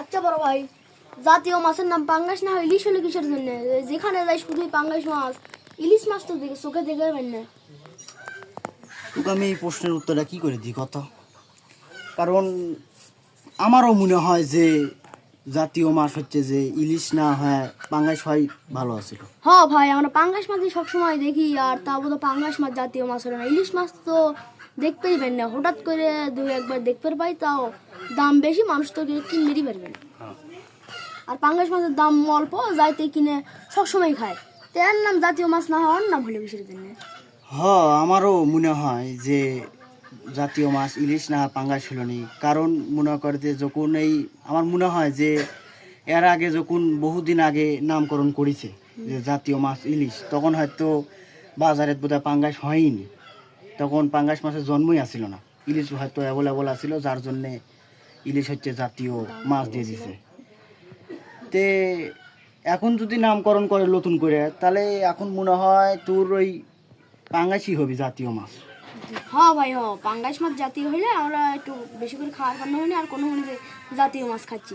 আচ্ছা বড় ভাই জাতীয় মাছের নাম পাঙ্গাস না হয় ইলিশ হলে কিসের জন্য? যেখানে যাই শুধুই পাঙ্গাস মাছ। ইলিশ মাছ তো দেখে চোখে দেখে পাবেন না। তোকে আমি এই প্রশ্নের উত্তরটা কি করে দিই কত? কারণ আমারও মনে হয় যে জাতীয় মাছ হচ্ছে যে ইলিশ না হয় পাঙ্গাস হয় ভালো আছিল হ ভাই আমরা পাঙ্গাস মাছই সবসময় দেখি আর তা বলতে পাঙ্গাস মাছ জাতীয় মাছ হলো না। ইলিশ মাছ তো দেখতেই পাই না। হঠাৎ করে দু একবার দেখতে পাই তাও দাম বেশি মানুষ তো কিনলেই পারবে না। আর পাঙ্গাস মাছের দাম অল্প যাইতে কিনে সবসময় খায়। তো এর নাম জাতীয় মাছ না হওয়ার নাম হলো কিসের জন্য? হ আমারও মনে হয় যে জাতীয় মাছ ইলিশ না পাঙ্গাস ছিল নি। কারণ মনে করে যে যখন এই আমার মনে হয় যে এর আগে যখন বহুদিন আগে নামকরণ করেছে যে জাতীয় মাছ ইলিশ তখন হয়তো বাজারে বোধহয় পাঙ্গাস হয়নি তখন পাঙ্গাস মাছের জন্মই আসছিল না। ইলিশ হয়তো অ্যাভেলেবল আসছিল যার জন্যে ইলিশ হচ্ছে জাতীয় মাছ দিয়ে দিছে। তে এখন যদি নামকরণ করে নতুন করে, তাহলে এখন মনে হয় তোর ওই পাঙ্গাসই হবে জাতীয় মাছ। হ্যাঁ ভাই হ্যাঁ পাঙ্গাস মাছ জাতীয় হইলে আমরা একটু বেশি করে খাওয়ার কারণে হয়নি, আর কোনো জাতীয় মাছ খাচ্ছি।